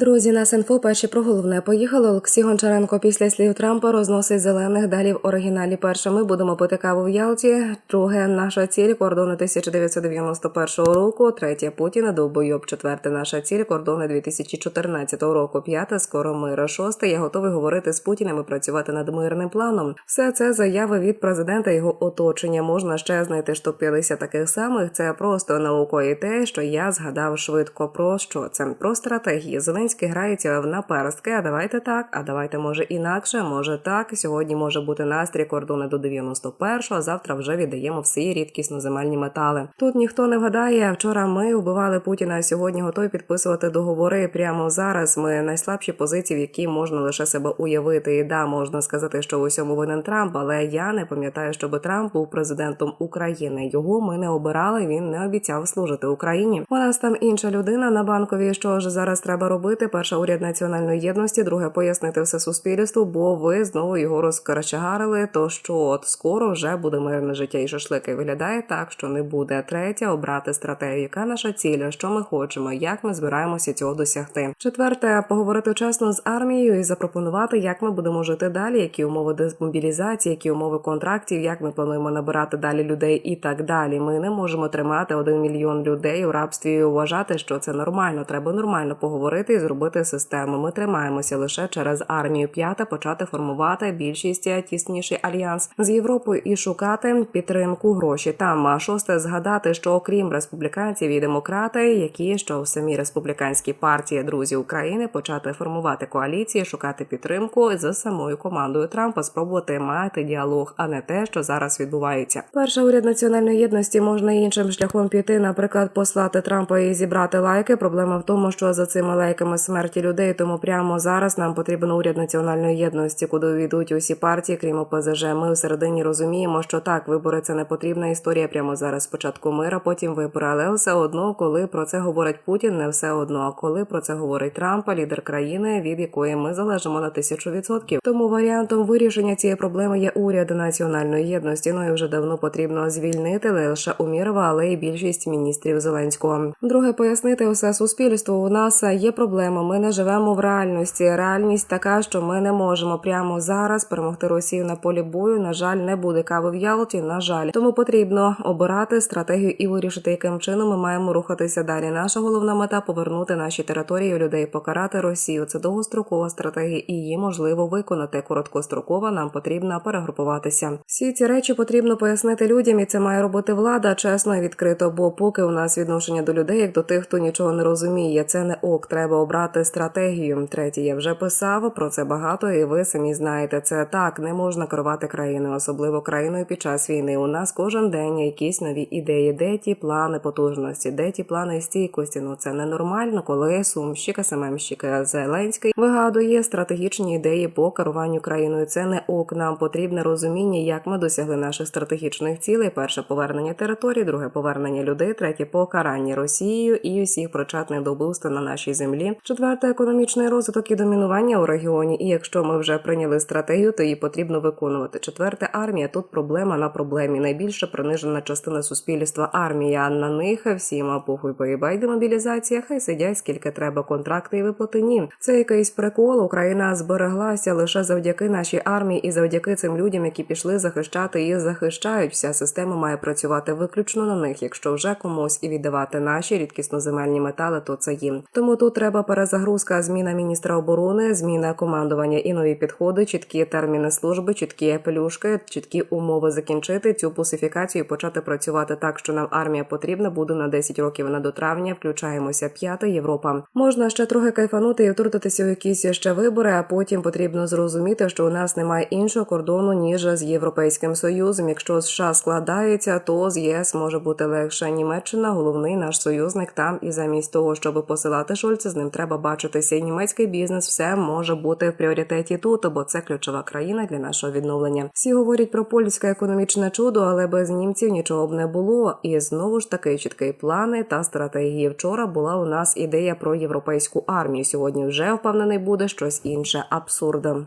Друзі, нас інфо перші про головне поїхали. Олексій Гончаренко після слів Трампа розносить зелених далі в оригіналі. Перше ми будемо пити каву в Ялті. Друге, наша ціль кордони 1991 року. Третє Путіна довбойоб. Четверте, наша ціль кордони 2014 року. П'яте скоро мира. Шосте. Я готовий говорити з Путіним і працювати над мирним планом. Все це заяви від президента. Його оточення можна ще знайти штук 50 таких самих. Це просто науко і те, що я згадав швидко. Про що це про стратегії. Зеленський грається в наперстки. А давайте так, а давайте може інакше, може так. Сьогодні може бути настрій кордони до 91-го, а завтра вже віддаємо всі рідкісно земельні метали. Тут ніхто не вгадає. Вчора ми вбивали Путіна. а Сьогодні готові підписувати договори. Прямо зараз ми найслабші позиції, в які можна лише себе уявити. І да, можна сказати, що в усьому винен Трамп, але я не пам'ятаю, щоб Трамп був президентом України. Його ми не обирали. Він не обіцяв служити Україні. У нас там інша людина на банковій. Що ж зараз треба робити? Перша уряд національної єдності, друге пояснити все суспільству, бо ви знову його розкарачагарили. То що от скоро вже буде мирне життя і шашлики. Виглядає так, що не буде. Третє обрати стратегію. Яка наша ціль? Що ми хочемо? Як ми збираємося цього досягти? Четверте поговорити чесно з армією і запропонувати, як ми будемо жити далі, які умови дезмобілізації, які умови контрактів, як ми плануємо набирати далі людей і так далі. Ми не можемо тримати один мільйон людей у рабстві і вважати, що це нормально. Треба нормально поговорити і зробити систему. Ми тримаємося лише через армію. П'яте почати формувати більшість тісніший альянс з Європою і шукати підтримку гроші. Там а шосте згадати, що окрім республіканців і демократи, які що в самій республіканській партії друзі України почати формувати коаліції, шукати підтримку за самою командою Трампа, спробувати мати діалог, а не те, що зараз відбувається. Перша уряд національної єдності можна іншим шляхом піти, наприклад, послати Трампа і зібрати лайки. Проблема в тому, що за цими лайками смерті людей. Тому прямо зараз нам потрібен уряд національної єдності, куди увійдуть усі партії, крім ОПЗЖ. Ми всередині розуміємо, що так, вибори це не потрібна історія. Прямо зараз спочатку мира, потім вибори. Але все одно, коли про це говорить Путін, не все одно. А коли про це говорить Трамп, лідер країни, від якої ми залежимо на тисячу відсотків. Тому варіантом вирішення цієї проблеми є уряд національної єдності. Ну і вже давно потрібно звільнити лише Умірова, але й більшість міністрів Зеленського. Друге пояснити усе суспільству. У нас є проблема. Ми не живемо в реальності. Реальність така, що ми не можемо прямо зараз перемогти Росію на полі бою. На жаль, не буде кави в Ялті. На жаль, тому потрібно обирати стратегію і вирішити, яким чином ми маємо рухатися далі. Наша головна мета повернути наші території людей, покарати Росію. Це довгострокова стратегія, і її можливо виконати. Короткострокова нам потрібно перегрупуватися. Всі ці речі потрібно пояснити людям, і це має робити влада чесно і відкрито. Бо поки у нас відношення до людей, як до тих, хто нічого не розуміє, це не ок. Треба обрати стратегію. Третє, я вже писав про це багато, і ви самі знаєте, це так не можна керувати країною, особливо країною під час війни. У нас кожен день якісь нові ідеї, де ті плани потужності, де ті плани стійкості. Ну це ненормально, коли сумщик, СММщик Зеленський вигадує стратегічні ідеї по керуванню країною. Це не ок. Нам потрібне розуміння, як ми досягли наших стратегічних цілей. Перше повернення території, друге повернення людей, третє покарання Росією і усіх причетних до вбивства на нашій землі. Четверте економічний розвиток і домінування у регіоні. І якщо ми вже прийняли стратегію, то її потрібно виконувати. Четверте армія. Тут проблема на проблемі. Найбільше принижена частина суспільства армія. На них всім похуй поїбай демобілізація. Хай сидять скільки треба контракти і виплати. Ні, це якийсь прикол. Україна збереглася лише завдяки нашій армії і завдяки цим людям, які пішли захищати і захищають. Вся система має працювати виключно на них. Якщо вже комусь і віддавати наші рідкісно земельні метали, то це їм. Тому тут треба перезагрузка, зміна міністра оборони, зміна командування і нові підходи, чіткі терміни служби, чіткі пелюшки, чіткі умови закінчити цю пусифікацію, почати працювати так, що нам армія потрібна буде на 10 років на до травня. Включаємося п'ята Європа. Можна ще трохи кайфанути і втрутитися у якісь ще вибори, а потім потрібно зрозуміти, що у нас немає іншого кордону ніж з європейським союзом. Якщо США складається, то з ЄС може бути легше. Німеччина головний наш союзник там, і замість того, щоб посилати Шольца, з ним треба бачитися. І німецький бізнес все може бути в пріоритеті тут, бо це ключова країна для нашого відновлення. Всі говорять про польське економічне чудо, але без німців нічого б не було. І знову ж таки чіткий плани та стратегії. Вчора була у нас ідея про європейську армію. Сьогодні вже впевнений буде щось інше абсурдом.